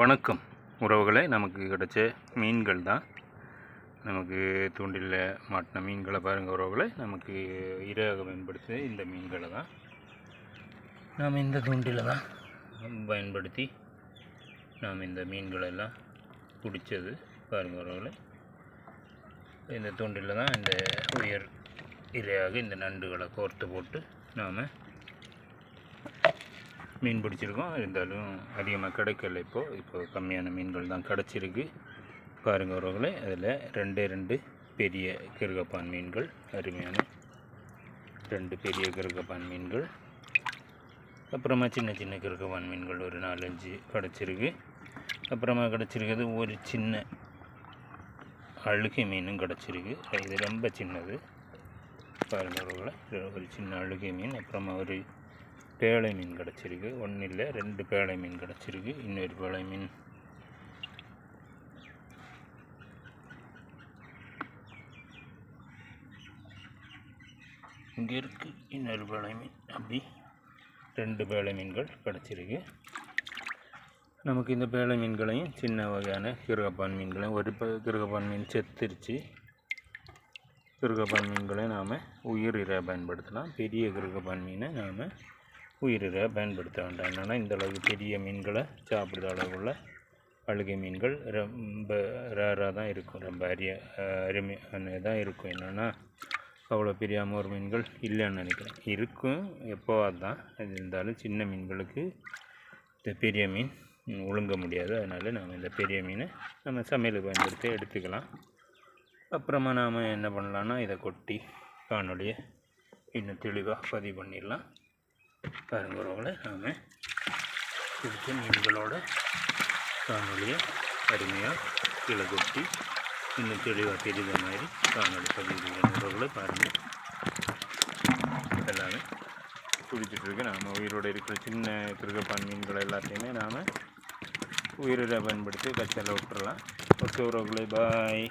வணக்கம். உறவுகளே நமக்கு கிடைச்ச மீன்கள் தான். நமக்கு தூண்டில் மாட்டின மீன்களை பாருங்கள் உறவுகளே. நமக்கு இரையாக பயன்படுத்தி இந்த மீன்களை தான். நாம் இந்த தூண்டில் தான். பயன்படுத்தி நாம் இந்த மீன்களை எல்லாம் பிடிச்சது பாருங்கள் உறவுகளே. இந்த தூண்டில் தான் இந்த உயர் இரையாக இந்த நண்டுகளை கோர்த்து போட்டு நாம் மீன் பிடிச்சிருக்கோம். இருந்தாலும் அதிகமாக கிடைக்கல இப்போது இப்போது கம்மியான மீன்கள் தான் கிடச்சிருக்கு. பாருங்கள் உறவுகளே அதில் ரெண்டே ரெண்டு பெரிய கிருகப்பான் மீன்கள் அருமையான ரெண்டு பெரிய கிருகப்பான் மீன்கள். அப்புறமா சின்ன சின்ன கிருகப்பான் மீன்கள் ஒரு நாலஞ்சு கிடச்சிருக்கு. அப்புறமா கிடச்சிருக்கிறது ஒரு சின்ன அழுகை மீனும் கிடச்சிருக்கு. இது ரொம்ப சின்னது. பாருங்கள் உறவுகளை ஒரு சின்ன அழுகை மீன். அப்புறமா ஒரு பேழை மீன் கிடச்சிருக்கு. ஒன்றும் இல்லை ரெண்டு பேழை மீன் கிடச்சிருக்கு. இன்னொரு பேழை மீன். இங்கே இருக்குது இன்னொரு பேழை மீன். அப்படி ரெண்டு பேழை மீன்கள் கிடச்சிருக்கு. நமக்கு இந்த பேழை மீன்களையும் சின்ன வகையான கிருகப்பான் மீன்களையும் ஒரு கிருகப்பான் மீன் செத்துருச்சு. கிருகப்பான் மீன்களை நாம் உயிரிழ பயன்படுத்தலாம். பெரிய கிருகப்பான் மீனை நாம் உயிரிரை பயன்படுத்த வேண்டாம். என்னென்னா இந்த அளவுக்கு பெரிய மீன்களை சாப்பிட்ற அளவுள்ள அழுகை மீன்கள் ரொம்ப ரேராக தான் இருக்கும். ரொம்ப அரிய அருமையான தான் இருக்கும். என்னென்னா அவ்வளோ பெரிய அமோர் மீன்கள் இல்லைன்னு நினைக்கிறேன். இருக்கும். எப்போ தான் அது இருந்தாலும் சின்ன மீன்களுக்கு இந்த பெரிய மீன் ஒழுங்க முடியாது. அதனால் நாம் இந்த பெரிய மீனை நம்ம சமையலுக்கு பயன்படுத்தி எடுத்துக்கலாம். அப்புறமா நாம் என்ன பண்ணலான்னா இதை கொட்டி காணொலியை இன்னும் தெளிவாக பதிவு பண்ணிடலாம். பாருங்க உறவுகளை நாம் பிடிச்ச மீன்களோட காணொலியை அருமையாக கீழே கொட்டி இன்னும் தெளிவாக தெரியுற மாதிரி காணொலி பதிவு உறவுகளை பாருங்கள் எல்லாமே பிடிச்சிட்ருக்கு நாம் உயிரோடு இருக்கிற சின்ன கிருகப்பான் மீன்கள் எல்லாத்தையுமே நாம் உயிரை பயன்படுத்தி கச்சலை விட்டுறலாம் ஓகே உறவுகளை பாய்